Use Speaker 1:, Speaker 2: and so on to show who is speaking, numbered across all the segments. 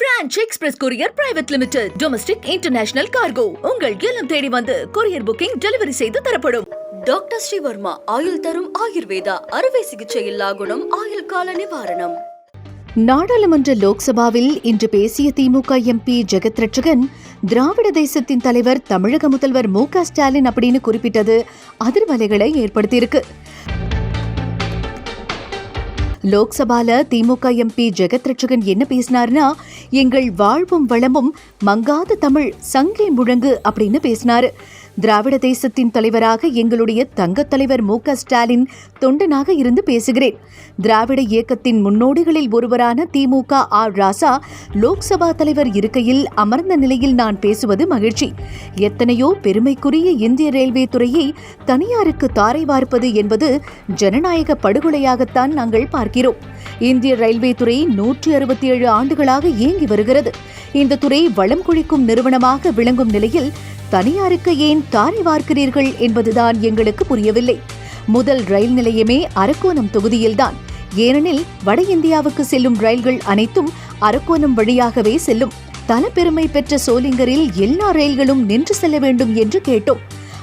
Speaker 1: Franch express courier private limited domestic international cargo. உங்கள் இல்லம் தேடி வந்து கொரியர் புக்கிங் டெலிவரி செய்து தரப்படும்.
Speaker 2: டாக்டர் ஸ்ரீவர்மா ஆயுள் தரும் ஆயுர்வேதா அறுவை சிகிச்சை இல்லா குணம் ஆயுள் கால நிவாரணம்.
Speaker 3: நாடாளுமன்ற லோக்சபாவில் இன்று பேசிய திமுக எம்பி ஜெகத் ரட்சகன் திராவிட தேசத்தின் தலைவர் தமிழக முதல்வர் மு க ஸ்டாலின் அப்படின்னு குறிப்பிட்டது அதிர்வலைகளை ஏற்படுத்தியிருக்கு. லோக்சபால திமுக எம்பி ஜெகத் ரட்சகன் என்ன பேசினார்னா எங்கள் வாழ்வும் வளமும் மங்காத தமிழ் சங்கை முழங்கு அப்படின்னு பேசினாரு. திராவிட தேசத்தின் தலைவராக எங்களுடைய தங்கத் தலைவர் மு க ஸ்டாலின் தொண்டனாக இருந்து பேசுகிறேன். திராவிட இயக்கத்தின் முன்னோடிகளில் ஒருவரான திமுக ஆர் ராசா லோக்சபா தலைவர் இருக்கையில் அமர்ந்த நிலையில் நான் பேசுவது மகிழ்ச்சி. எத்தனையோ பெருமைக்குரிய இந்திய ரயில்வே துறையை தனியாருக்கு தாரை வார்ப்பது என்பது ஜனநாயக படுகொலையாகத்தான் நாங்கள் பார்க்கிறோம். இந்திய ரயில்வே துறை நூற்றி அறுபத்தி ஏழு ஆண்டுகளாக இயங்கி வருகிறது. இந்த துறை வளம் குழிக்கும் நிறுவனமாக விளங்கும் நிலையில் தனியாருக்கு ஏன் தாரை வார்க்கிறீர்கள் என்பதுதான் எங்களுக்கு புரியவில்லை. முதல் ரயில் நிலையமே அரக்கோணம் தொகுதியில்தான். ஏனெனில் வட இந்தியாவுக்கு செல்லும் ரயில்கள் அனைத்தும் அரக்கோணம் வழியாகவே செல்லும். தலப்பெருமை பெற்ற சோலிங்கரில் எல்லா ரயில்களும் நின்று செல்ல வேண்டும் என்று கேட்டோம்.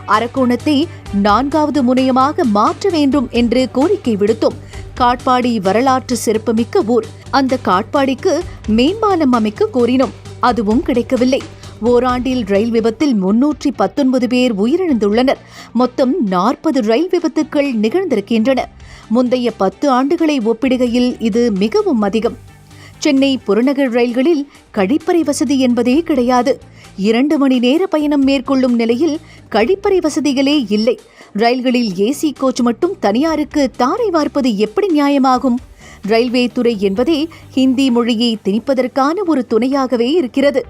Speaker 3: அரக்கோணத்தை நான்காவது முனையமாக மாற்ற வேண்டும் என்று கோரிக்கை விடுத்தோம். காட்பாடி வரலாற்று சிறப்புமிக்க ஊர். அந்த காட்பாடிக்கு மேம்பாலம் அமைக்க கோரினோம். அதுவும் கிடைக்கவில்லை. ஓராண்டில் ரயில் விபத்தில் முன்னூற்றி பத்தொன்பது பேர் உயிரிழந்துள்ளனர். மொத்தம் நாற்பது ரயில் விபத்துக்கள் நிகழ்ந்திருக்கின்றன. முந்தைய பத்து ஆண்டுகளை ஒப்பிடுகையில் இது மிகவும் அதிகம். சென்னை புறநகர் ரயில்களில் கழிப்பறை வசதி என்பதே கிடையாது. இரண்டு மணி நேர பயணம் மேற்கொள்ளும் நிலையில் கழிப்பறை வசதிகளே இல்லை. ரயில்களில் ஏசி கோச் மட்டும் தனியாருக்கு தாரை வார்ப்பது எப்படி நியாயமாகும்? ரயில்வே துறை என்பதே ஹிந்தி மொழியை திணிப்பதற்கான ஒரு துணையாகவே இருக்கிறது.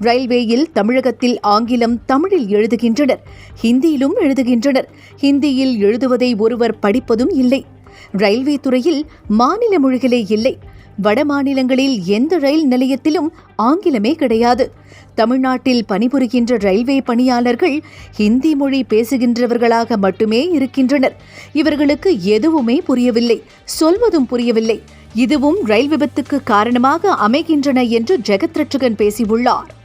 Speaker 3: ரயில்வேயில் தமிழகத்தில் ஆங்கிலம் தமிழில் எழுதுகின்றனர். ஹிந்தியிலும் எழுதுகின்றனர். ஹிந்தியில் எழுதுவதை ஒருவர் படிப்பதும் இல்லை. ரயில்வே துறையில் மாநில மொழிகளே இல்லை. வட மாநிலங்களில் எந்த ரயில் நிலையத்திலும் ஆங்கிலமே கிடையாது. தமிழ்நாட்டில் பணிபுரிகின்ற ரயில்வே பணியாளர்கள் ஹிந்தி மொழி பேசுகின்றவர்களாக மட்டுமே இருக்கின்றனர். இவர்களுக்கு எதுவுமே புரியவில்லை. சொல்வதும் புரியவில்லை. இதுவும் ரயில் விபத்துக்கு காரணமாக அமைகின்றன என்று ஜெகத் ரட்சகன் பேசியுள்ளார்.